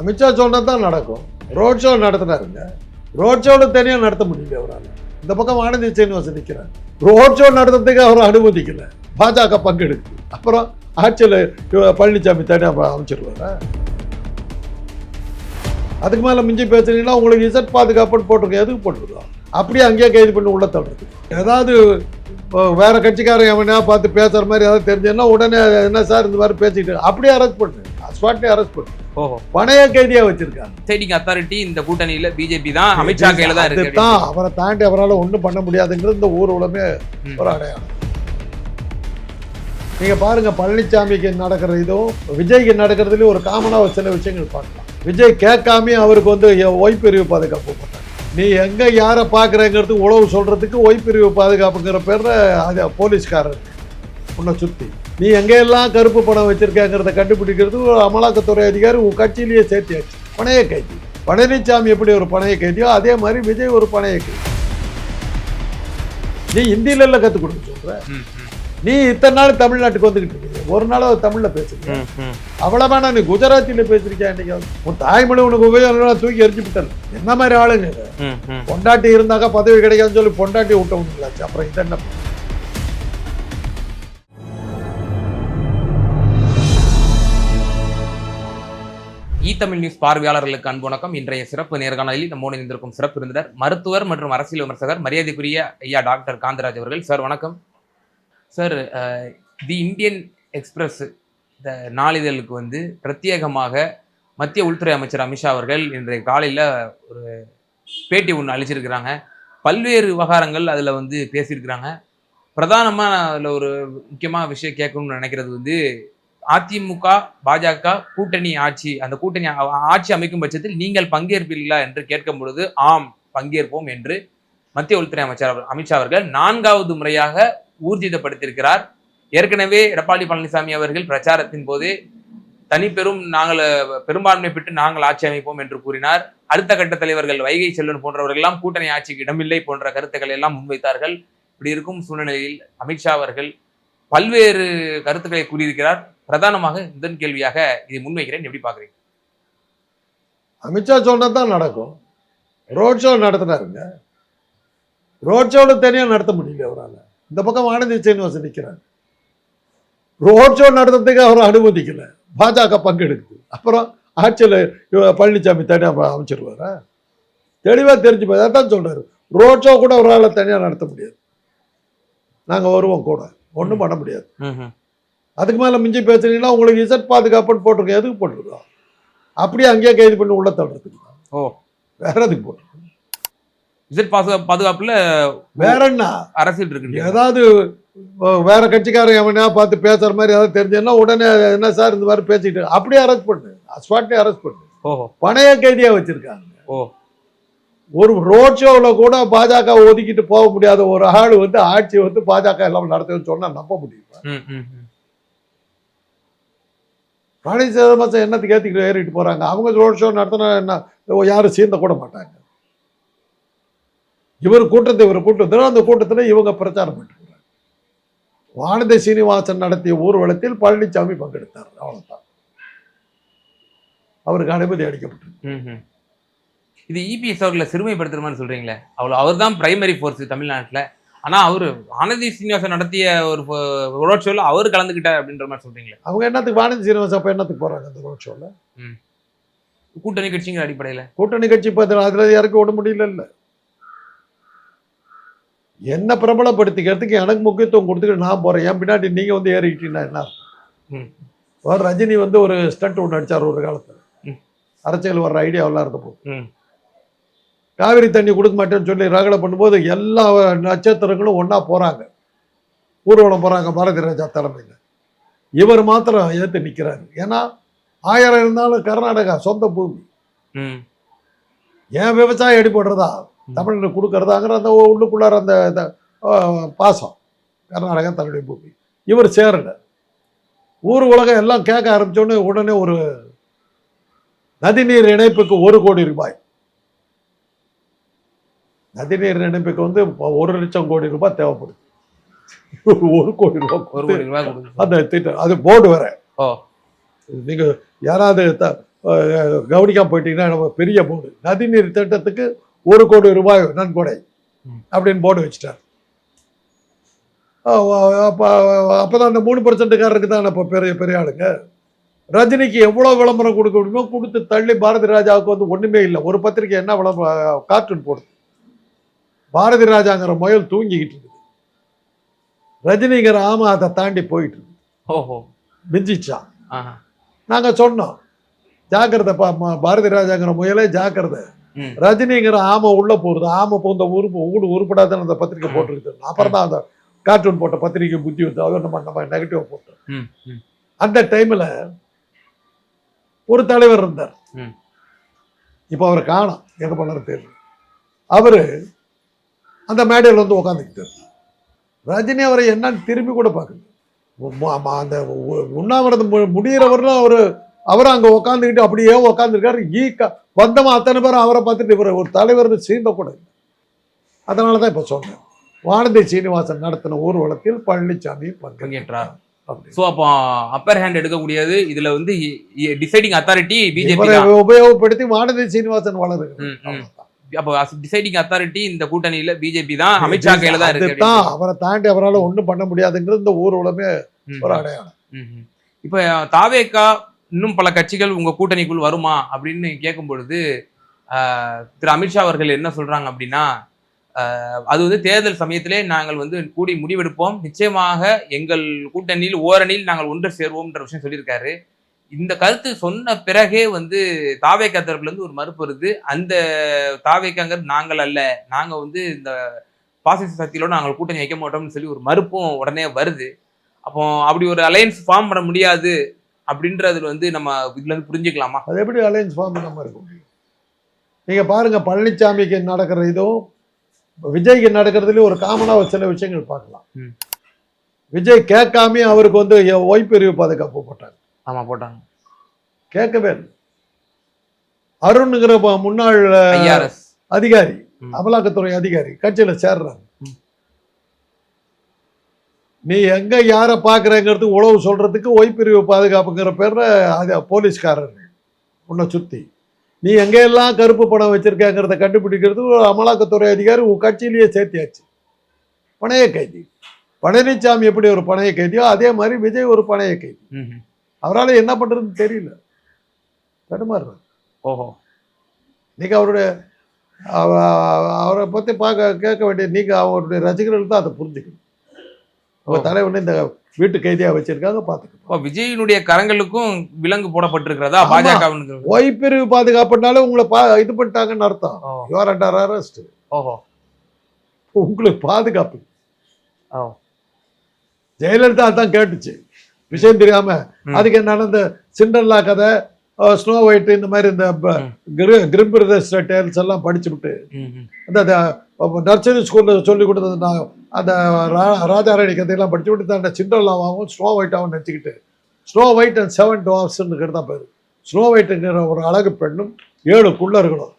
அமித்ஷா சொன்னது தான் நடக்கும். ரோட் ஷோ நடத்தினாருங்க ரோட் ஷோவில் தனியாக நடத்த முடியல அவரால். இந்த பக்கம் ஆனந்தி சீனிவாசன் நிற்கிறார் ரோட் ஷோ நடத்துறதுக்கு அவர் அனுமதிக்கல. பாஜக பங்கெடுக்கு. அப்புறம் ஆட்சியில் பழனிசாமி தனியாக அமைச்சிருவாரா? அதுக்கு மேலே மிஞ்சி பேசுனீங்கன்னா உங்களுக்கு இசட் பாதுகாப்புன்னு போட்டிருக்கோம் எதுக்கு போட்டிருக்கோம் அப்படியே அங்கேயே கைது பண்ணி உள்ள தள்ளுறது. ஏதாவது வேற கட்சிக்காரன் எவனையா பார்த்து பேசுற மாதிரி ஏதாவது தெரிஞ்சதுன்னா உடனே என்ன சார் இந்த மாதிரி பேசிட்டு அப்படியே அரெஸ்ட் பண்ணு. ஸ்பாட்லேயே அரெஸ்ட் பண்ணு பணைய கைதியா வச்சிருக்காங்க. ஸ்டேட்டிங் அத்தாரிட்டி இந்த கூட்டணியில பிஜேபி தான் அமித்ஷா கையில தான் இருக்கு அதுதான் அவரை தாண்டி அவரால் ஒன்றும் பண்ண முடியாதுங்கிறது இந்த ஊர் உலகமே. ஒரு அடையாளம். நீங்க பாருங்க பழனிசாமிக்கு நடக்கிற இதுவும் விஜய்க்கு நடக்கிறதுலயும் ஒரு காமனா ஒரு சில விஷயங்கள் பார்க்கலாம். விஜய் கேட்காம அவருக்கு வந்து ஓய்பிரிவு பாதுகாப்பு நீ எங்க யாரை பார்க்குறங்கிறது உழவு சொல்றதுக்கு ஓய்பிரிவு பாதுகாப்புங்கிற பேர்ல அது போலீஸ்காரர் உன்னை சுத்தி. நீ எங்கெல்லாம் கருப்பு பணம் வச்சிருக்கேங்கிறத கண்டுபிடிக்கிறது ஒரு அமலாக்கத்துறை அதிகாரி உன் கட்சியிலேயே சேர்த்தியாச்சு. பணைய கைதி. பழனிசாமி எப்படி ஒரு பணைய கைதியோ அதே மாதிரி விஜய் ஒரு பணைய கைதி. நீ ஹிந்தியில எல்லாம் கற்றுக் கொடுக்க சொல்ற? நீ இத்தனை நாள் தமிழ்நாட்டுக்கு வந்துகிட்டு இருக்கீங்க ஒரு நாள் தமிழ்ல பேசுறீங்க. அவ்வளவானா நீ குஜராத்தில பேசிருக்கியா இன்னைக்கு உன் தாய்மொழி உனக்கு உபயோகம் தூக்கி எரிஞ்சு விட்டல் என்ன மாதிரி ஆளுங்க. பொண்டாட்டி இருந்தாக்கா பதவி கிடைக்காதுன்னு சொல்லி பொண்டாட்டி விட்டவங்களாச்சு அப்புறம் இது என்ன தமிழ் நியூஸ் பார்வையாளர்களுக்கு அன்பு வணக்கம். இன்றைய சிறப்பு நேர்காணலில் நம்மோடு இணைந்திருக்கும் சிறப்பு விருந்தினர் மருத்துவர் மற்றும் அரசியல் விமர்சகர் மரியாதைக்குரிய ஐயா டாக்டர் காந்தராஜ் அவர்கள். சார் வணக்கம். சார் தி இந்தியன் எக்ஸ்பிரஸ் இந்த நாளிதழுக்கு வந்து பிரத்யேகமாக மத்திய உள்துறை அமைச்சர் அமித்ஷா அவர்கள் இன்றைய காலையில் ஒரு பேட்டி ஒன்று அளிச்சிருக்கிறாங்க. பல்வேறு விவகாரங்கள் அதில் வந்து பேசியிருக்கிறாங்க. பிரதானமாக அதில் ஒரு முக்கியமான விஷயம் கேட்கணும்னு நினைக்கிறது வந்து அதிமுக பாஜக கூட்டணி ஆட்சி. அந்த கூட்டணி ஆட்சி அமைக்கும் பட்சத்தில் நீங்கள் பங்கேற்பீர்களா என்று கேட்கும் பொழுது ஆம் பங்கேற்போம் என்று மத்திய உள்துறை அமைச்சர் அமித்ஷா அவர்கள் நான்காவது முறையாக ஊர்ஜிதப்படுத்தியிருக்கிறார். ஏற்கனவே எடப்பாடி பழனிசாமி அவர்கள் பிரச்சாரத்தின் போது தனிப்பெரும் நாங்கள் பெரும்பான்மை பெற்று நாங்கள் ஆட்சி அமைப்போம் என்று கூறினார். அடுத்த கட்ட தலைவர்கள் வைகை செல்வன் போன்றவர்கள் எல்லாம் கூட்டணி ஆட்சிக்கு இடமில்லை போன்ற கருத்துக்களை எல்லாம் முன்வைத்தார்கள். இப்படி இருக்கும் சூழ்நிலையில் அமித்ஷா அவர்கள் பல்வேறு கருத்துக்களை கூறியிருக்கிறார். பிரதானமாக முதன் கேள்வியாக இதை முன்வைக்கிறேன். எப்படி பாக்குறீங்க அமித்ஷா சொன்னது தான் நடக்கும். ரோட் ஷோ நடத்தினாருங்க. ரோட் ஷோவில் தனியாக நடத்த முடியல அவரால். இந்த பக்கம் ஆனந்தி சீனிவாசன் நிற்கிறார் ரோட் ஷோ நடத்துறதுக்கு அவர் அனுமதிக்கல. பாஜக பங்கெடுக்குது. அப்புறம் ஆட்சியில் பழனிசாமி தனியாக அமைச்சிருவாரா? தெளிவாக தெரிஞ்சு போய் அதான் சொல்றாரு. ரோட் ஷோ கூட அவரால் தனியாக நடத்த முடியாது. நாங்கள் வருவோம் கூட. ஒன்றும் பண்ண முடியாது. அதுக்கு மேலே மிஞ்சி பேசுனீங்கன்னா உங்களுக்கு இசட் பாதுகாப்புன்னு போட்டிருக்கோம் எதுக்கு போட்டிருக்கோம்? அப்படியே அங்கேயே கைது பண்ணி உள்ள தள்ளுறதுக்கு. ஓ. வேற எதுக்கு போட்டிருக்கோம்? இசட் பாதுகா பாதுகாப்புல வேற என்ன? அரசியல் இருக்கு ஏதாவது வேற கட்சிக்காரன் எவனா பார்த்து பேசுற மாதிரி ஏதாவது தெரிஞ்சதுன்னா உடனே என்ன சார் இந்த மாதிரி பேசிட்டு அப்படியே அரெஸ்ட் பண்ணு. ஸ்பாட்லேயே அரெஸ்ட் பண்ணு. ஓஹோ. பணைய கைதியா வச்சிருக்காங்க. ஓ. ஒரு ரோட் ஷோவில் கூட பாஜக ஒதுக்கிட்டு போக முடியாத ஒரு ஆள் வந்து ஆட்சி வந்து பாஜக எல்லாம் நடத்துன்னு சொன்னா நம்ப முடியுமா. ராணி சேதமாசம் என்னத்துக்கு ஏற்றிக்கிட்டு ஏறிட்டு போகிறாங்க அவங்க ரோட் ஷோ நடத்தினா என்ன? யாரும் சீர்ந்த கூட மாட்டாங்க. இவர் கூட்டத்தை இவர் கூட்டத்தில் அந்த கூட்டத்தில் இவங்க பிரச்சாரம் பண்ணிருக்கிறாங்க வானதி சீனிவாசன் நடத்திய ஊர்வலத்தில் பழனிசாமி பங்கெடுத்தார். அவ்வளோதான் அவருக்கு அனுமதி அளிக்கப்பட்டிருக்கு. ம், ம். இது இபிஎஸ் அவர்களை சிறுமைப்படுத்துற மாதிரி சொல்றீங்களே. அவ்வளோ அவர் தான் பிரைமரி ஃபோர்ஸ் தமிழ்நாட்டில். ஆனா அவரு ஆனந்தி சீனிவாசன் நடத்திய ஒரு ரோட் ஷோல அவர் கலந்துக்கிட்டார் அப்படின்ற மாதிரி சொல்றீங்களே. அவங்க என்னத்துக்கு வானதி சீனிவாசன் அப்போ என்னத்துக்கு போறாங்க அந்த ரோட் ஷோவில் கூட்டணி கட்சிங்கிற அடிப்படையில. கூட்டணி கட்சி இப்போ அதில் இறக்கி விட முடியல இல்லை. என்ன பிரபலப்படுத்திக்கிறதுக்கு எனக்கு முக்கியத்துவம் கொடுத்துக்கிட்டு நான் போறேன். என் பின்னாடி நீங்க வந்து ஏறிக்கிட்டீங்கன்னா என்ன அர்த்தம்? ரஜினி வந்து ஒரு ஸ்டண்ட் ஒன்று அடிச்சார் ஒரு காலத்துல. ம். அரசியல் வர்ற ஐடியாவெல்லாம் இருந்தப்போ ம். காவிரி தண்ணி கொடுக்க மாட்டேன்னு சொல்லி ரகலை பண்ணும்போது எல்லா நட்சத்திரங்களும் ஒண்ணா போறாங்க. ஊர்வலம் போறாங்க பாரதி ராஜா தலைமையில். இவர் மாத்திரம் ஏத்து நிக்கிறாரு. ஏன்னா ஆயிரம் இருந்தாலும் கர்நாடகா சொந்த பூமி. ஏன் விவசாயம் அடிபடுறதா தமிழ்நாடு கொடுக்கறதாங்கிற அந்த உள்ளுக்குள்ளார அந்த பாசம். கர்நாடகா தன்னுடைய பூமி. இவர் சேரல. ஊர் உலகம் எல்லாம் கேட்க ஆரம்பிச்சோடனே உடனே ஒரு நதிநீர் இணைப்புக்கு ஒரு கோடி ரூபாய். நதிநீர் இணைப்புக்கு வந்து ஒரு லட்சம் கோடி ரூபாய் தேவைப்படுது ஒரு கோடி ரூபாய் அந்த திட்டம் அது போர்டு வேற. நீங்க யாராவது கவனிக்காம போயிட்டீங்கன்னா நம்ம பெரிய போர்டு. நதிநீர் திட்டத்துக்கு ஒரு கோடி ரூபாய் நன்கொடை. அப்படின்னு போர்டு வச்சுட்டார். அப்போ அப்போ தான் அந்த மூணு பர்சன்ட்டுக்காரருக்கு தான் இப்போ பெரிய பெரிய ஆளுங்க. ரஜினிக்கு எவ்வளோ விளம்பரம் கொடுக்க முடியுமோ கொடுத்து தள்ளி பாரதி ராஜாவுக்கு வந்து ஒன்றுமே இல்லை. ஒரு பத்திரிக்கை என்ன விளம்பரம் கார்ட்டூன் போடுது. பாரதி ராஜாங்கிற முயல் தூங்கிக்கிட்டு இருக்குது ரஜினிங்கிற ஆமா அதை தாண்டி போயிட்டு இருக்கு. ஓஹோ. மிஞ்சிச்சான் நாங்கள் சொன்னோம் ஜாக்கிரதை பா ம- பாரதி ராஜாங்கிற முயலே ஜாக்கிரதை. ரஜினிங்கிற ஆமை உள்ள போகுது ஆமை பூந்த உருப்பு ஊடு உருப்படாதுன்னு அந்த பத்திரிக்கை போட்டுருக்குது. அப்புறம் தான் அந்த கார்ட்டூன் போட்ட பத்திரிக்கை புத்தி வந்து அதை நம்ம நம்ம நெகட்டிவ் போட்டோம். அந்த டைம்ல ஒரு தலைவர் இருந்தார். இப்போ அவரை காணோம். எங்க பண்ணாரு தெரியல. அவரு அந்த மேடையில் வந்து உட்காந்துக்கிட்டார் ரஜினி அவரை என்னன்னு திரும்பி கூட பார்க்கல. அந்த உண்ணாவிரதம் மு- முடியிறவரெல்லாம் அவரு அவர் அங்க உட்காந்துக்கிட்டு அப்படியே உட்காந்துருக்காரு ஈ க- வந்தவன் அத்தனை பேரும் அவரை பார்த்துட்டு இவர் ஒரு தலைவர்னு சீந்த கூட இல்லை. அதனால தான் இப்போ சொன்னேன் வானதி சீனிவாசன் நடத்தின ஊர்வலத்தில் பழனிசாமி பங்கேற்றார். சோ அப்போ அப்பர் ஹேண்ட் எடுக்கக்கூடியது இதுல வந்து டிசைடிங் அத்தாரிட்டி பிஜேபி உபயோகப்படுத்தி வானதி சீனிவாசன் ம். அப்போ டிசைடிங் அத்தாரிட்டி இந்த கூட்டணியில பிஜேபி தான் அமித்ஷா கையில தான் இருக்கு அவரை தாண்டி அவரால் ஒண்ணும் பண்ண முடியாதுங்கிறது இந்த ம், ஒரு அடையாளம். இப்ப தாவேக்கா இன்னும் பல கட்சிகள் உங்க கூட்டணிக்குள் வருமா அப்படின்னு கேட்கும் பொழுது திரு அமித்ஷா அவர்கள் என்ன சொல்றாங்க அப்படின்னா அது வந்து தேர்தல் சமயத்திலே நாங்கள் வந்து கூடி முடிவெடுப்போம். நிச்சயமாக எங்கள் கூட்டணியில் ஓரணியில் நாங்கள் ஒன்று சேர்வோம்ன்ற விஷயம் சொல்லியிருக்காரு. இந்த கருத்து சொன்ன பிறகே வந்து தாவேக்கா தரப்புல இருந்து ஒரு மறுப்பு வருது. அந்த தாவேக்காங்கிறது நாங்கள் அல்ல. நாங்க வந்து இந்த பாசிச சக்தியோட நாங்கள் கூட்டணி வைக்க மாட்டோம்னு சொல்லி ஒரு மறுப்பும் உடனே வருது. அப்போ அப்படி ஒரு அலையன்ஸ் ஃபார்ம் பண்ண முடியாது அப்படின்றது வந்து நம்ம இதுல இருந்து புரிஞ்சுக்கலாமா? அது எப்படி அலையன்ஸ் ஃபார்ம் நம்ம இருக்க முடியும்? நீங்க பாருங்க பழனிசாமிக்கு நடக்கிற இதுவும் விஜய்க்கு நடக்கிறதுலயும் ஒரு காமனா ஒரு சில விஷயங்கள் பார்க்கலாம். விஜய் கேட்காம அவருக்கு வந்து ஒய்பிரிவு பாதுகாப்பு போட்டாங்க. ஆமா போட்டாங்க. கேட்கவே அருண்ங்கிற ப- முன்னாள் அதிகாரி. அமலாக்கத்துறை அதிகாரி கட்சியில சேர்றாங்க. நீ எங்க யார பாக்குறங்கிறது உழவு சொல்றதுக்கு ஒய்பிரிவு பாதுகாப்புங்கிற பேர்ல அது போலீஸ்காரர்கள் உன்னை சுத்தி. நீ எங்கெல்லாம் கருப்பு பணம் வச்சிருக்கங்கிறத கண்டுபிடிக்கிறது ஒரு அமலாக்கத்துறை அதிகாரி உன் கட்சியிலேயே சேர்த்தியாச்சு. பணைய கைதி. பழனிசாமி எப்படி ஒரு பணைய கைதியோ அதே மாதிரி விஜய் ஒரு பணைய கைதி. அவரால் என்ன பண்றதுன்னு தெரியல. தடுமாறுறாரு. ஓஹோ. நீங்க அவருடைய அவ- அவரை பத்தி பார்க்க கேட்க வேண்டிய நீங்க அவருடைய ரசிகர்கள் தான் அதை புரிஞ்சுக்கணும். உங்க ஓ. தலைவனை இந்த வீட்டு கைதியா வச்சிருக்காங்க பாத்துக்கணும் இப்போ விஜயினுடைய கரங்களுக்கும் விலங்கு போடப்பட்டிருக்கிறதா. பாஜக ஒய்பிரிவு பாதுகாப்புனால உங்களை பா இது பண்ணிட்டாங்கன்னு அர்த்தம். யுவர் அண்டர் அரெஸ்ட் ஓஹோ. உங்களுக்கு பாதுகாப்பு. ஓ. ஜெயலலிதா தான் கேட்டுச்சு. விஷயம் தெரியாம. அதுக்கு என்னன்னா இந்த சிண்டர்லா கதை ஸ்னோ ஒயிட் இந்த மாதிரி இந்த. கிரிம் பிரதர்ஸ் டேல்ஸ் எல்லாம் படிச்சு விட்டு ம்ஹும். அந்த நர்சரி ஸ்கூலில் சொல்லி கொடுத்தது நான் அந்த ராஜாராணி கதையெல்லாம் படிச்சு விட்டு அந்த சிண்டர்லாவாகவும் ஸ்னோ ஒயிட்டாகவும் நினச்சிக்கிட்டு ஸ்னோ ஒயிட் அண்ட் செவன் டுவார்ஸ்ன்னு தான் பேர். ஸ்னோ ஒயிட்டுங்கிற ஒரு அழகு பெண்ணும் ஏழு குள்ளர்களும்.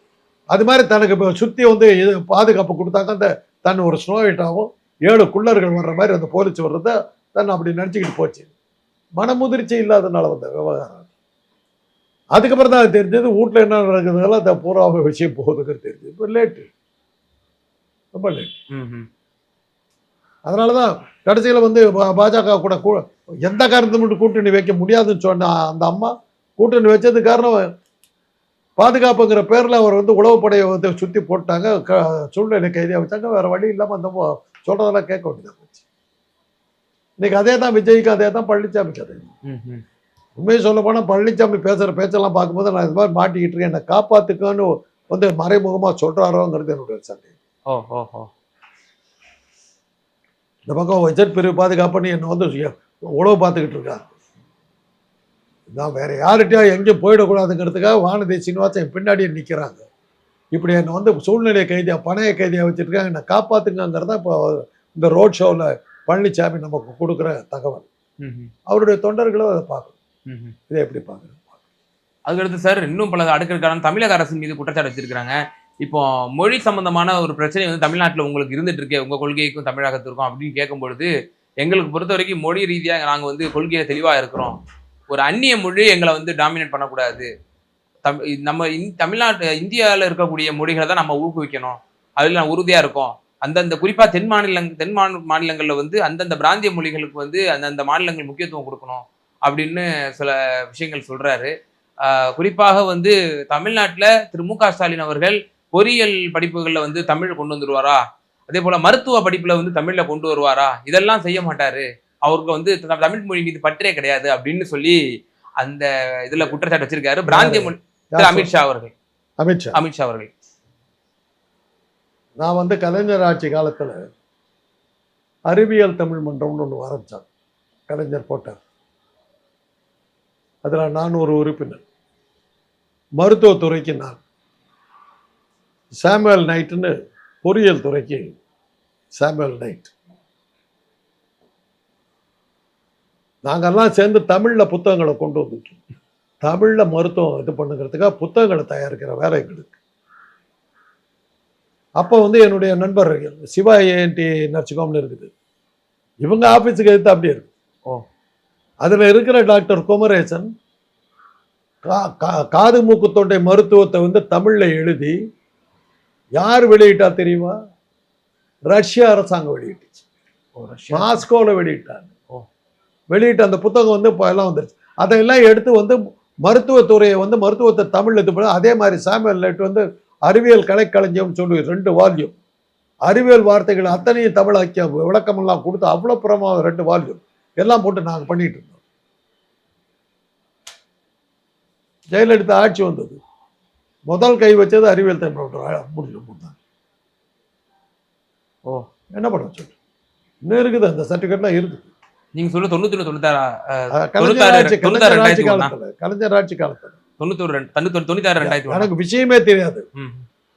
அது மாதிரி தனக்கு இப்போ சுற்றி வந்து இது பாதுகாப்பு கொடுத்தாங்க. அந்த தன் ஒரு ஸ்னோ ஒயிட்டாகவும் ஏழு குள்ளர்கள் வர்ற மாதிரி அந்த போலீஸ் வர்றத தன் அப்படி நினச்சிக்கிட்டு போச்சு. மனமுதிர்ச்சி இல்லாதனால வந்த விவகாரம் அதுக்கப்புறம் தான் அது தெரிஞ்சது வீட்டில் என்ன நடக்குதுனால அந்த பூரா விஷயம் போகுதுங்கிறது தெரிஞ்சது. இப்போ லேட்டு ரொம்ப லேட். அதனால தான் கடைசியில் வந்து பாஜக கூட எந்த காரணத்தை மட்டும் கூட்டணி வைக்க முடியாதுன்னு சொன்ன அந்த அம்மா கூட்டணி வச்சது காரணம் பாதுகாப்புங்கிற பேரில் அவர் வந்து உளவுப்படையை வந்து சுற்றி போட்டாங்க க சூழ்நிலை கைதியாக வச்சாங்க வேறு வழி இல்லாமல் அந்த மோ- சொல்றதெல்லாம் கேட்க வேண்டியதாக போச்சு. இன்னைக்கு அதே தான் விஜய்க்கு அதே. தான் பழனிசாமிக்கு அதே. உண்மையை சொல்ல போனால் பழனிசாமி பேசுகிற பேச்செல்லாம் பார்க்கும்போது நான் இது மாதிரி மாட்டிக்கிட்டு இருக்கேன். என்னை காப்பாத்துக்கன்னு வந்து மறைமுகமாக சொல்கிறாரோங்கிறது என்னுடைய சந்தேகம். ஓ ஓ ஓ. இந்த பக்கம் வஜட் பிரிவு பாதுகாப்புன்னு என்னை வந்து உழவு பார்த்துக்கிட்டு இருக்காங்க நான் வேற யார்கிட்டயா எங்கேயும் போயிடக்கூடாதுங்கிறதுக்காக வானதி சீனிவாசன் பின்னாடியே நிற்கிறாங்க இப்படி என்னை வந்து சூழ்நிலை கைதியா பணைய கைதியா வச்சிருக்காங்க என்னை காப்பாத்துங்கிறதா இப்போ இந்த ரோட் ஷோவில் பழனிசாமி நமக்கு கொடுக்குற தகவல். அவருடைய தொண்டர்களும் அதை பார்க்கணும். இதை எப்படி பார்க்குறது அதுக்கடுத்து சார் இன்னும் பல அடுக்கடுக்கான தமிழக அரசின் மீது குற்றச்சாட்டு வச்சிருக்காங்க இப்போ மொழி சம்பந்தமான ஒரு பிரச்சனை வந்து தமிழ்நாட்டில் உங்களுக்கு இருந்துட்டு இருக்கே உங்க கொள்கைக்கும் தமிழகத்திற்கும் அப்படின்னு கேட்கும்பொழுது எங்களுக்கு பொறுத்த வரைக்கும் மொழி ரீதியாக நாங்கள் வந்து கொள்கையில தெளிவாக இருக்கிறோம். ஒரு அந்நிய மொழி எங்களை வந்து டாமினேட் பண்ணக்கூடாது. தம் நம்ம இந்- தமிழ்நாட்டு இந்தியாவில் இருக்கக்கூடிய மொழிகளை தான் நம்ம ஊக்குவிக்கணும். அதில் நான் உறுதியா இருக்கோம். அந்தந்த குறிப்பா தென் மாநிலங் தென் மாநில மாநிலங்கள்ல வந்து அந்தந்த பிராந்திய மொழிகளுக்கு வந்து அந்தந்த மாநிலங்கள் முக்கியத்துவம் கொடுக்கணும் அப்படின்னு சில விஷயங்கள் சொல்றாரு. ஆஹ் குறிப்பாக வந்து தமிழ்நாட்டுல திரு மு க ஸ்டாலின் அவர்கள் பொறியியல் படிப்புகள்ல வந்து தமிழ் கொண்டு வந்துருவாரா? அதே போல மருத்துவ படிப்புல வந்து தமிழ்ல கொண்டு வருவாரா? இதெல்லாம் செய்ய மாட்டாரு. அவருக்கு வந்து தமிழ் மொழி மீது பற்றே கிடையாது அப்படின்னு சொல்லி அந்த இதுல குற்றச்சாட்டு வச்சிருக்காரு. பிராந்திய மொழி அமித்ஷா அவர்கள். அமித்ஷா. அமித்ஷா அவர்கள். நான் வந்து கலைஞர் ஆட்சி காலத்தில் அறிவியல் தமிழ் மன்றம்னு ஒன்று ஆரம்பிச்சாங்க கலைஞர் போட்டார். அதில் நான் ஒரு உறுப்பினர். மருத்துவத்துறைக்கு நான். சாமுவல் நைட்டுன்னு பொறியியல் துறைக்கு சாமுவல் நைட். நாங்கள்லாம் சேர்ந்து தமிழில் புத்தகங்களை கொண்டு வந்துட்டோம். தமிழில் மருத்துவம் இது பண்ணுங்கிறதுக்காக புத்தகங்களை தயாரிக்கிற வேலை எங்களுக்கு அப்போ வந்து என்னுடைய நண்பர்கள் சிவா ஏஎன்டி நர்சிகோம்னு இருக்குது. இவங்க ஆஃபீஸுக்கு எடுத்து அப்படியே இருக்கு. ஓ. அதில் இருக்கிற டாக்டர் குமரேசன் கா காது மூக்கு தொண்டை மருத்துவத்தை வந்து தமிழில் எழுதி யார் வெளியிட்டா தெரியுமா? ரஷ்ய அரசாங்கம் வெளியிட்டுச்சு. மாஸ்கோவில் வெளியிட்டாங்க. ஓ. வெளியிட்ட அந்த புத்தகம் வந்து இப்போ எல்லாம் வந்துருச்சு. அதையெல்லாம் எடுத்து வந்து மருத்துவத்துறையை வந்து மருத்துவத்தை தமிழ் இது பண்ண அதே மாதிரி சாமுவல் லைட் வந்து அறிவியல் கலைக்களஞ்சியம் சொல்லி ரெண்டு வால்யூம். அறிவியல் வார்த்தைகள் அத்தனையும் தமிழாக்கிய விளக்கமெல்லாம் கொடுத்து அவ்வளோ புறமாக ரெண்டு வால்யூம். எல்லாம் போட்டு நாங்கள் பண்ணிட்டு இருந்தோம். ஜெயலலிதா ஆட்சி வந்தது. முதல் கை வச்சது அறிவியல் தமிழ் முடிஞ்சு முடிந்தாங்க ஓ என்ன பண்ண சொல்லு இன்னும் இருக்குது அந்த சர்டிஃபிகேட்லாம் இருக்குது. நீங்க சொல்ல தொண்ணூத்தி தொண்ணூத்தாறா கலைஞர் ஆட்சி? காலத்துல கலைஞர் ஆட்சி காலத்துல. தொண்ணூத்தொரு ரெண்டு தொண்ணூத்தாறு ரெண்டாயிரத்தி? எனக்கு விஷயமே தெரியாது.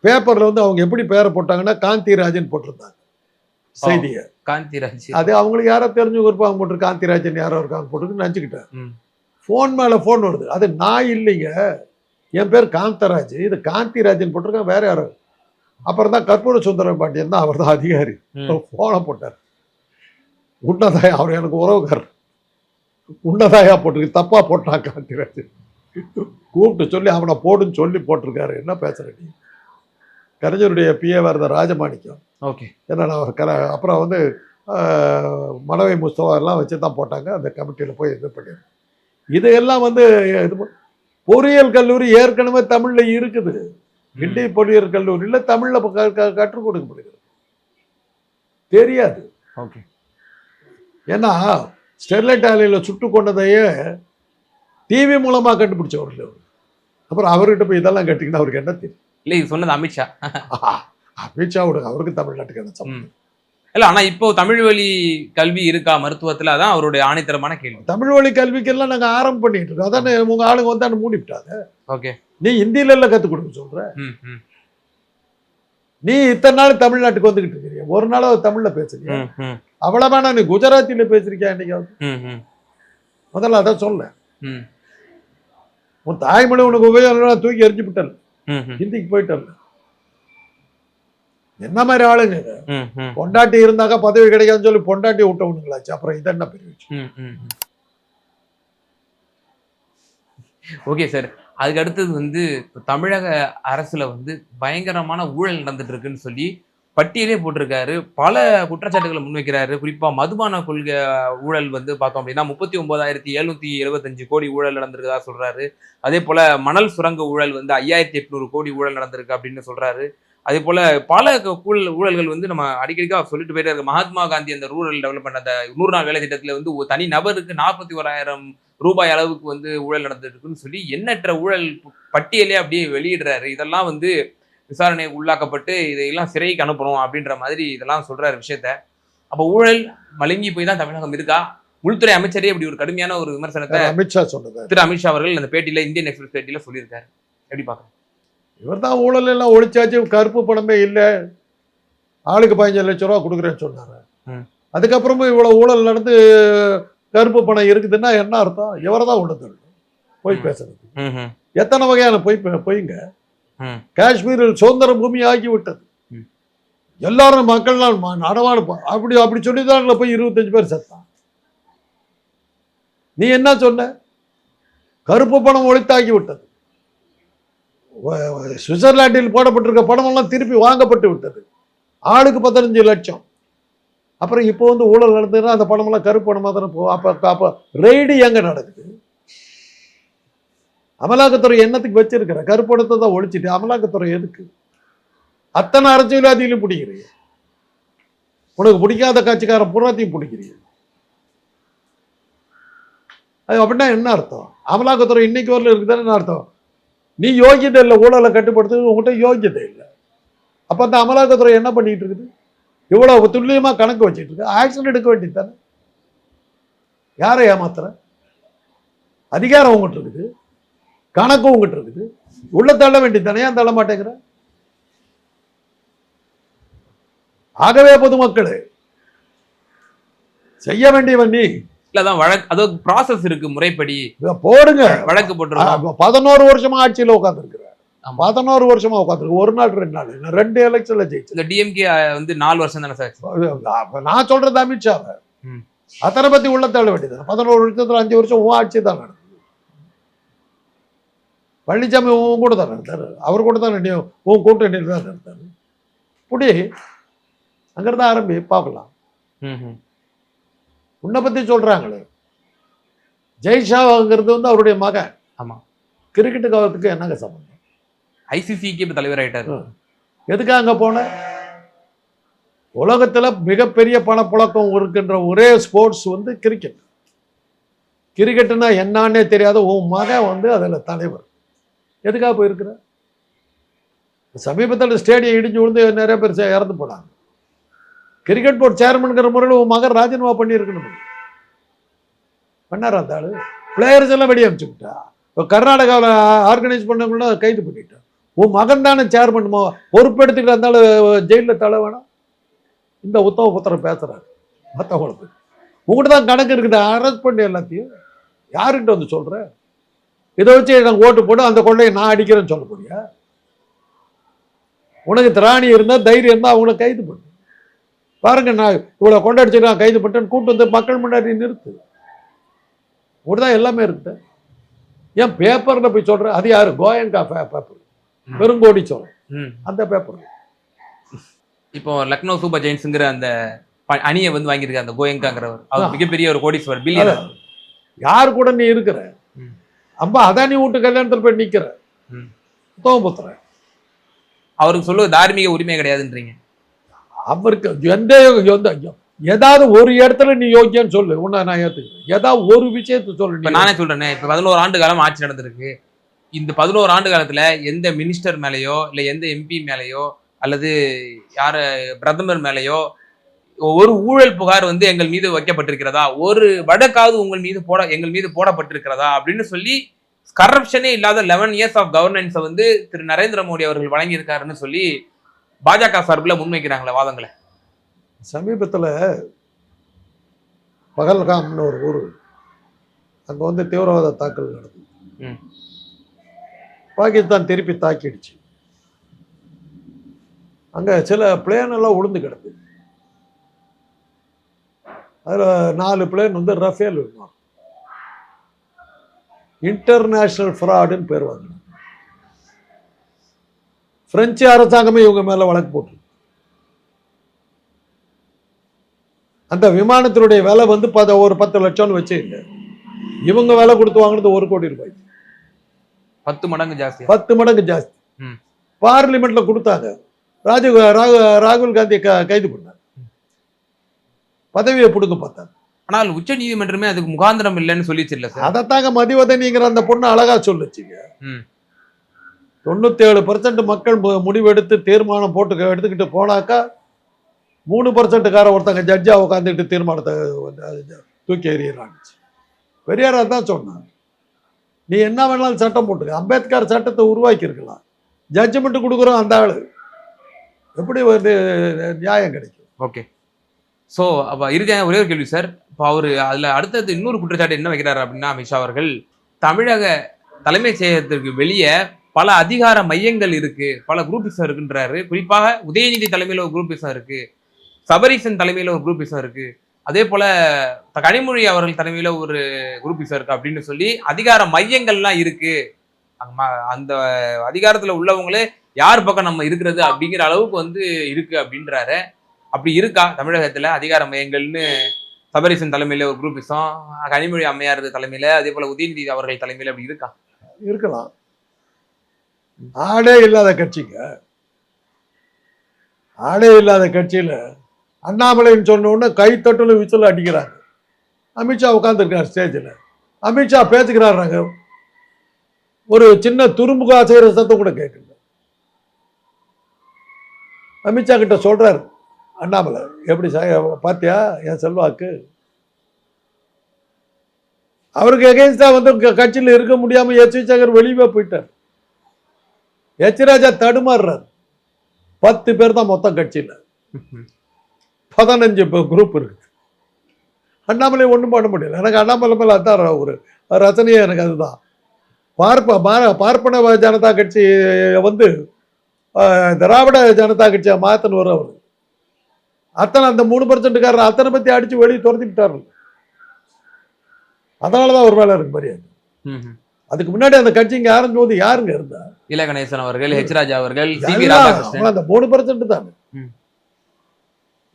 பேப்பர்ல வந்து அவங்க எப்படி பேரை போட்டாங்கன்னா காந்திராஜன் போட்டிருந்தாங்க செய்தியை. காந்திராஜ் அது அவங்களுக்கு யாரோ தெரிஞ்சவங்க இருப்பாங்க போட்டு காந்திராஜன் யாரோ இருக்காங்க போட்டு நினச்சிக்கிட்டேன். ஃபோன் மேல ஃபோன் வருது. அது நான் இல்லைங்க. என் பேர் காந்தராஜ். இது காந்திராஜன் போட்டிருக்கேன் வேற யாரோ. அப்புறம் தான் கற்பூர சுந்தர பாண்டியன் தான் அவர் தான் அதிகாரி. ஃபோனை போட்டார். உன்னதாயா? அவர் எனக்கு உறவுக்காரர். உன்னதாயா போட்டிருக்கு. தப்பா போட்டான் காந்திராஜன். கூப்பிட்டு சொல்லி அவனை போடுன்னு சொல்லி போட்டிருக்காரு. என்ன பேசுற நீ? கலைஞருடைய பிஏவா இருந்த ராஜமாணிக்கம். ஓகே. ஏன்னா நான் கல அப்புறம் வந்து மனவை முஸ்தவா எல்லாம் வச்சு தான் போட்டாங்க. அந்த கமிட்டியில் போய் இது பண்ணிடுறேன் இதையெல்லாம் வந்து இது பொறியியல் கல்லூரி ஏற்கனவே தமிழில் இருக்குது. கிண்டி பொறியியல் கல்லூரியில் தமிழில் கற்றுக் கொடுக்கப்படுகிறது. தெரியாது. ஓகே. ஏன்னா ஸ்டெர்லைட் ஆலையில் சுட்டு கொண்டதையே டிவி மூலமாக கண்டுபிடிச்சவர் அவர் அப்புறம் அவர்கிட்ட போய் இதெல்லாம் கேட்டிங்கன்னா அவருக்கு என்ன தெரியும்? இல்ல இது சொன்னது அமித்ஷா. அமித்ஷாவோட அவருக்கு தமிழ்நாட்டுக்கு என்ன சம்பந்தம். இல்ல ஆனா இப்போ தமிழ் வழி கல்வி இருக்கா மருத்துவத்துல? அதான் அவருடைய ஆணித்தரமான கேள்வி. தமிழ் வழி கல்விக்கெல்லாம் நாங்கள் ஆரம்பம் பண்ணிட்டு இருக்கோம். அதானே உங்க ஆளுங்க வந்து மூடிவிட்டாங்க. ஓகே. நீ ஹிந்தியில எல்லாம் கற்றுக் கொடுக்க ம் நீ இத்தனை நாள் தமிழ்நாட்டுக்கு வந்துகிட்டு இருக்கிறிய? ஒரு நாள் தமிழ்ல பேசுறியா? ம் ம். அவ்வளவு வேணா நீ குஜராத்தில ம் ம். முதல்ல அதான் சொல்ல உன் தாய்மொழி உனக்கு உபயோகம் தூக்கி எரிஞ்சு விட்டல் ஹிந்திக்கு போயிட்டல் என்ன மாதிரி ஆளுங்க பொண்டாட்டி இருந்தாக்கா பதவி கிடைக்காதுன்னு சொல்லி பொண்டாட்டி விட்டவனுங்களாச்சு அப்புறம் இது என்ன பெரிய. Okay sir. அதுக்கு அடுத்தது வந்து தமிழக அரசுல வந்து பயங்கரமான ஊழல் நடந்துட்டு இருக்குன்னு சொல்லி பட்டியலே போட்டிருக்காரு. பல குற்றச்சாட்டுகளை முன்வைக்கிறாரு. குறிப்பாக மதுபான கொள்கை ஊழல் வந்து பார்த்தோம் அப்படின்னா முப்பத்தி ஒன்பதாயிரத்தி எழுநூத்தி எழுபத்தஞ்சு கோடி ஊழல் நடந்திருக்கதா சொல்றாரு. அதே போல மணல் சுரங்க ஊழல் வந்து ஐயாயிரத்தி எட்நூறு கோடி ஊழல் நடந்திருக்கு அப்படின்னு சொல்றாரு. அதே போல பல ஊழல் ஊழல்கள் வந்து நம்ம அடிக்கடிக்கா சொல்லிட்டு போயிட்டே இருக்கு. மகாத்மா காந்தி அந்த ரூரல் டெவலப்மெண்ட் அந்த நூறு நாள் வேலை திட்டத்தில் வந்து ஒரு தனி நபருக்கு நாற்பத்தி ஓராயிரம் ரூபாய் அளவுக்கு வந்து ஊழல் நடந்திருக்குன்னு சொல்லி எண்ணற்ற ஊழல் பட்டியலே அப்படியே வெளியிடுறாரு. இதெல்லாம் வந்து விசாரணை உள்ளாக்கப்பட்டு இதையெல்லாம் சிறைக்கு அனுப்பணும் அப்படின்ற மாதிரி இதெல்லாம் சொல்றாரு விஷயத்த. அப்ப ஊழல் மழுங்கி போய் தான் தமிழகம் இருக்கா? உள்துறை அமைச்சரே இப்படி ஒரு கடுமையான ஒரு விமர்சனத்தை அமித்ஷா சொன்னது. திரு அமித்ஷா அவர்கள் அந்த பேட்டியில இந்தியன் எக்ஸ்பிரஸ் பேட்டியில சொல்லியிருக்காரு. எப்படி பாக்க இவர் தான் ஊழல் எல்லாம் ஒழிச்சாச்சு கருப்பு பணமே இல்லை. ஆளுக்கு பதினஞ்சு லட்சம் ரூபா கொடுக்குறேன்னு சொன்னாரு. அதுக்கப்புறமும் இவ்வளவு ஊழல் நடந்து கருப்பு பணம் இருக்குதுன்னா என்ன அர்த்தம்? இவரை தான் தள்ளணும் போய். பேசுறது. எத்தனை வகையான பொய் பொய்ங்க. காஷ்மீரில் சுதந்திர பூமி ஆகி விட்டது ம். எல்லாரும் மக்கள்லாம் போ- அப்படி அப்படி சொல்லிதாங்கள போய் இருபத்தஞ்சு பேர் செத்தான். நீ என்ன சொன்ன? கருப்பு பணம் ஒழித்தாகி விட்டது சுவிட்சர்லாந்தில் போடப்பட்டிருக்க படமெல்லாம் திருப்பி வாங்கப்பட்டு விட்டது. ஆளுக்கு பதினஞ்சு லட்சம். அப்புறம் இப்போ வந்து ஊழல் நடந்ததுன்னா அந்த படமெல்லாம் கருப்பு படமாக தானே போகும் அப்போ அப்போ ரெய்டு எங்கே நடக்குது? அமலாக்கத்துறை என்னத்துக்கு வச்சிருக்கிற? கருப்பணத்தை தான் ஒழிச்சிட்டு அமலாக்கத்துறை எதுக்கு? அத்தனை அரசியல்வாதிகளையும் பிடிக்கிறீங்க. உனக்கு பிடிக்காத கட்சிக்காரன் புறாத்தையும் பிடிக்கிறீங்க. அது அப்படின்னா என்ன அர்த்தம்? அமலாக்கத்துறை இன்னைக்கு வரல இருக்குதானே என்ன அர்த்தம்? நீ யோகியதை இல்லை ஊழலை கட்டுப்படுத்துறது உங்கள்கிட்ட யோகியதை இல்லை. அப்போ அந்த அமலாக்கத்துறை என்ன பண்ணிட்டு இருக்குது? இவ்வளவு துல்லியமா கணக்கு வச்சுட்டு இருக்கு. ஆக்ஷன் எடுக்க வேண்டியது தானே. யாரை ஏமாத்துற? அதிகாரம் உங்ககிட்ட இருக்குது. கணக்கும் உங்ககிட்ட இருக்குது. உள்ள தள்ள வேண்டியது தானே? ஏன் தள்ள மாட்டேங்கிற? ஆகவே பொதுமக்களே செய்ய வேண்டியவன் நீ. இல்ல அதான் வழக்கு அதாவது ப்ராசஸ் இருக்கு முறைப்படி. போடுங்க. வழக்கு ஆ, பதினோரு வருஷமா ஆட்சியில உட்காந்துருக்குற. பதினோரு வருஷமா உட்காந்துருக்கு ஒரு நாள் ரெண்டு நாள். ரெண்டு எலெக்ஷன்ல ஜெயிச்சு. இந்த டிஎம்கே வந்து நாலு வருஷம் தானே சார்? நான் சொல்றது அமித்ஷாவை. ம். அத்தனை பத்தி உள்ள தள்ள வேண்டியது பதினோரு வருஷத்துல அஞ்சு வருஷம் உன் ஆட்சி தான்? பழனிசாமி உன் கூட தான் நடத்தாரு அவர் கூட தான் நீ உன் கூட்டணியில் தான் நடத்தாரு புடி அங்கிருந்து ஆரம்பி பார்க்கலாம். உன்னை பத்தி சொல்றாங்களே. ஜெய்ஷாங்கிறது வந்து அவருடைய மகன். ஆமா. கிரிக்கெட்டுக்கு அவருக்கு என்னங்க சம்பந்தம்? ஐசிசிக்கு இப்ப தலைவர் ஆயிட்டாரு. எதுக்காக அங்க போன? உலகத்துல மிகப்பெரிய பணப்புழக்கம் இருக்கின்ற ஒரே ஸ்போர்ட்ஸ் வந்து கிரிக்கெட் கிரிக்கெட்டுனா என்னன்னே தெரியாத உன் மகன் வந்து அதுல தலைவர். எதுக்காக போயிருக்கிற? சமீபத்தில் ஸ்டேடியம் இடிஞ்சு விழுந்து நிறைய பேர் சே- இறந்து போனாங்க. கிரிக்கெட் போர்ட் சேர்மனுங்கிற முறையில் உன் மகன் ராஜினாமா பண்ணியிருக்கணும். பண்ணார் அந்த ஆள்? பிளேயர்ஸ் எல்லாம் வெளியே அமைச்சுக்கிட்டா விட்டா இப்போ கர்நாடகாவில் ஆர்கனைஸ் பண்ணவங்கள கைது பண்ணிட்டான் உன் மகன் தானே சேர்மன் பொறுப்பெடுத்துக்கிட்டு இருந்தாலும் ஜெயிலில் தலை வேணாம் இந்த உத்தம புத்திரம் பேசுகிறாரு மற்றவங்களுக்கு உங்கள்கிட்ட தான் கணக்கு இருக்குது. அரெஸ்ட் பண்ணி எல்லாத்தையும். யாருக்கிட்ட வந்து சொல்கிறேன் இதை வச்சு எனக்கு ஓட்டு போட்டு அந்த கொள்ளையை நான் அடிக்கிறேன்னு சொல்ல முடியா உனக்கு திராணி இருந்தால் தைரியம் இருந்தால் அவங்கள கைது பண்ணு. பாருங்க நான் இவ்வளோ கொண்டாடிச்சு நான் கைது பண்ணிட்டேன்னு கூட்டு வந்து மக்கள் முன்னாடி நிறுத்து. தான் எல்லாமே இருக்குது ஏன் பேப்பரில் போய் சொல்கிறேன் அது யாரு? கோயங்கா பேப்பர். பெருங்கோடி சொல்கிறேன். அந்த பேப்பர். இப்போ லக்னோ சூப்பர் ஜெயின்ஸுங்கிற அந்த அணியை வந்து வாங்கியிருக்காரு அந்த கோயங்காங்கிறவர். அவர். மிகப்பெரிய ஒரு கோடீஸ்வரர் பில்லியன் யார் கூட நீ இருக்கிற? அம்மா அதானி வீட்டு கல்யாணத்தில் போய் நிக்கிற ம். உத்தமபுத்திரன் அவருக்கு சொல்லுவது தார்மீக உரிமை கிடையாதுன்றீங்க. அவருக்கு எந்த ஏதாவது ஒரு இடத்துல நீ யோக்கியன்னு சொல்லு. உன்னை நான் ஏத்துக்கிறேன். ஏதாவது ஒரு விஷயத்தை சொல்லு இப்ப. நானே சொல்றேனே இப்ப பதினோரு ஆண்டு காலம் ஆட்சி நடந்திருக்கு. இந்த பதினோரு ஆண்டு காலத்துல எந்த மினிஸ்டர் மேலேயோ இல்ல எந்த எம்பி மேலேயோ அல்லது யார பிரதமர் மேலேயோ ஒரு ஊழல் புகார் வந்து எங்கள் மீது வைக்கப்பட்டிருக்கிறதா? ஒரு வழக்காவது உங்கள் மீது போட எங்கள் மீது போடப்பட்டிருக்கிறதா? அப்படின்னு சொல்லி கரப்ஷனே இல்லாத லெவன் இயர்ஸ் ஆஃப் கவர்னன்ஸை வந்து திரு நரேந்திர மோடி அவர்கள் வழங்கியிருக்காருன்னு சொல்லி பாஜக சார்பில் முன்வைக்கிறாங்களே வாதங்களை. சமீபத்துல பகல்காம்னு ஒரு ஊர் அங்க வந்து தீவிரவாத தாக்கல் நடந்தது. பாகிஸ்தான் திருப்பி தாக்கிடுச்சு. அங்க சில பிளேன் எல்லாம் உளுந்து கிடக்கு. அதுல நாலு பிளேன் வந்து ரஃபேல் விமானம் இன்டர்நேஷனல் ஃப்ராடுன்னு பேர் வாங்கினாங்க. பிரெஞ்சு அரசாங்கமே இவங்க மேல வழக்கு போட்டு. அந்த விமானத்தினுடைய விலை வந்து பத ஒரு பத்து லட்சம்னு வச்சுங்க இவங்க விலை கொடுத்து வாங்கினது ஒரு கோடி ரூபாய். பத்து மடங்கு ஜாஸ்தி பத்து மடங்கு ஜாஸ்தி. பார்லிமெண்ட்ல கொடுத்தாங்க. ராஜீவ் ராகு ராகுல் காந்தி க- கைது பண்ணாங்க. பதவியை பிடுங்க பார்த்தாங்க. ஆனால் உச்ச நீதிமன்றமே அதுக்கு முகாந்திரம் இல்லைன்னு சொல்லிச்சு இல்ல சார்? அதைத்தாங்க மதிவதனிங்கிற அந்த பொண்ணு அழகா சொல்லுச்சுங்க. ம். தொண்ணூத்தி ஏழு பர்சன்ட் மக்கள் முடிவெடுத்து தீர்மானம் போட்டு எடுத்துக்கிட்டு போனாக்கா மூணு பர்சன்ட்டுக்கார ஒருத்தங்க ஜட்ஜா உட்காந்துக்கிட்டு தீர்மானத்தை தூக்கி எறிகிறாங்க பெரியார் தான் சொன்னார். நீ என்ன வேணாலும் சட்டம் போட்டுக்க. அம்பேத்கர் சட்டத்தை உருவாக்கி இருக்கலாம் ஜட்ஜ்மெண்ட் கொடுக்குறோம் அந்த ஆளு. எப்படி வந்து நியாயம் கிடைக்கும்? ஓகே. ஸோ அப்போ இறுதியாக ஒரே ஒரு கேள்வி சார் இப்போ அவர் அதில் அடுத்தது இன்னொரு குற்றச்சாட்டு என்ன வைக்கிறாரு அப்படின்னா அமித்ஷா அவர்கள் தமிழக தலைமைச் செயலகத்திற்கு வெளியே பல அதிகார மையங்கள் இருக்கு பல குரூப்பிசம் இருக்குன்றாரு. குறிப்பாக உதயநிதி தலைமையில் ஒரு குரூப்பிசம் இருக்கு சபரீசன் தலைமையில் ஒரு குரூப்பிசம் இருக்கு. அதே போல கனிமொழி அவர்கள் தலைமையில் ஒரு குரூப்பிசம் இருக்கு அப்படின்னு சொல்லி அதிகார மையங்கள்லாம் இருக்கு. அந்த அதிகாரத்தில் உள்ளவங்களே யார் பக்கம் நம்ம இருக்கிறது அப்படிங்கிற அளவுக்கு வந்து இருக்கு அப்படின்றாரு. அப்படி இருக்கா தமிழகத்துல அதிகார மையங்கள்னு சபரிசன் தலைமையில ஒரு குரூப்பிசம் கனிமொழி அம்மையார் தலைமையில அதே போல உதயநிதி அவர்கள் தலைமையில அப்படி இருக்கா? இருக்கலாம். ஆடே இல்லாத கட்சிங்க. ஆடே இல்லாத கட்சியில் அண்ணாமலைன்னு சொன்ன உடனே கை விசில் அடிக்கிறாங்க. அமித்ஷா உட்காந்துருக்கார் ஸ்டேஜில் அமித்ஷா பேசுகிறாருங்க ஒரு சின்ன துரும்புகா செய்கிற சத்தம் கூட கேட்கல. அமித்ஷா கிட்ட சொல்கிறாரு அண்ணாமலை எப்படி பார்த்தியா என் செல்வாக்கு. அவருக்கு எகெயின்ஸ்டாக வந்து க- இருக்க முடியாமல் எச். சேகர் வெளியே போயிட்டார். எச். ராஜா தடுமாறுறார். பத்து பேர் தான் மொத்தம் கட்சியில். பதினஞ்சு குரூப் இருக்குது அண்ணாமலை ஒன்றும் பண்ண முடியல. எனக்கு அண்ணாமலை மேலே அதான் ஒரு ரசனையே எனக்கு அதுதான். பார்ப்ப மா- பார்ப்பன ஜனதா கட்சி வந்து திராவிட ஜனதா கட்சியை மாற்றணும் வரும் அவர் அத்தனை அந்த மூணு பர்சன்ட்டுக்காரர் அத்தனை பத்தி அடிச்சு வெளியே துரத்திக்கிட்டாரு அதனாலதான் ஒரு வேலை இருக்கு மரியாதை. அதுக்கு முன்னாடி அந்த கட்சி இங்க ஆரம்பிக்கும் போது யாருங்க இருந்தா? இல கணேசன் அவர்கள் ஹெச் ராஜா அவர்கள் அந்த மூணு பர்சன்ட் தானே.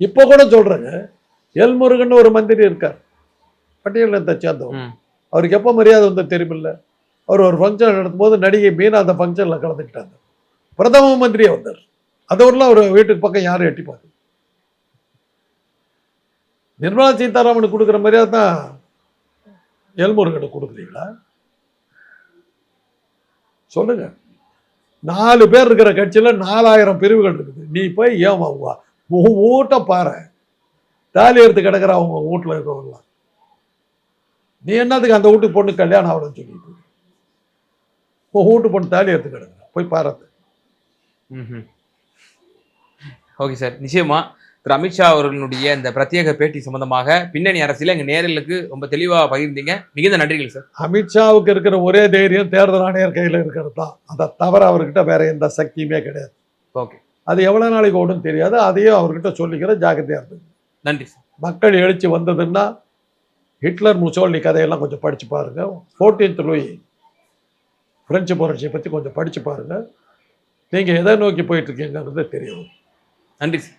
இப்ப கூட சொல்றேங்க எல் முருகன் ஒரு மந்திரி இருக்கார். பட்டியலத்தை சேர்ந்தவர். அவருக்கு எப்ப மரியாதை வந்து தெரியுமில்ல? அவர் ஒரு ஃபங்க்ஷன் நடத்தும் போது நடிகை மீனா அந்த ஃபங்க்ஷன்ல கலந்துக்கிட்டாங்க. பிரதம மந்திரியே வந்தார். அதோடலாம் அவர் வீட்டுக்கு பக்கம் யாரும் எட்டி பார்த்து நிர்மலா சீதாராமனுக்கு கொடுக்குற மாதிரியா தான் எல்முருகனுக்கு கொடுக்குறீங்களா சொல்லுங்க. நாலு பேர் இருக்கிற கட்சியில் நாலாயிரம் பிரிவுகள் இருக்குது. நீ போய் ஏன் வாங்குவா உன் வீட்டை பாரு. தாலி எடுத்து கிடக்குற அவங்க வீட்டில் இருக்கிறவங்களாம் நீ என்னத்துக்கு அந்த வீட்டுக்கு பொண்ணு கல்யாணம் ஆகணும்னு சொல்லிட்டு உன் வீட்டு பொண்ணு தாலி எடுத்து கிடக்குற. போய் பாரு. Okay sir. நிச்சயமா திரு அமித்ஷா அவர்களுடைய இந்த பிரத்யேக பேட்டி சம்பந்தமாக பின்னணி அரசியல எங்க நேரலுக்கு ரொம்ப தெளிவா பகிர்ந்தீங்க. மிகுந்த நன்றிகள் சார் அமித்ஷாவுக்கு இருக்கிற ஒரே தைரியம் தேர்தல் ஆணையர் கையில் இருக்கிறது தான். அதை தவிர அவர்கிட்ட வேற எந்த சக்தியுமே கிடையாது. ஓகே அது எவ்வளவு நாளைக்கு ஓடும் தெரியாது. அதையும் அவர்கிட்ட சொல்லிக்கிற ஜாக்கிரதையா இருக்கு நன்றி சார் மக்கள் எழுச்சி வந்ததுன்னா ஹிட்லர் முசோலினி கதையெல்லாம் கொஞ்சம் படிச்சு பாருங்க. ஃபோர்டீன்த் லூயி பிரெஞ்சு புரட்சியை பற்றி கொஞ்சம் படிச்சு பாருங்க. நீங்கள் எதை நோக்கி போயிட்டு இருக்கீங்கிறது தெரியும். நன்றி சார்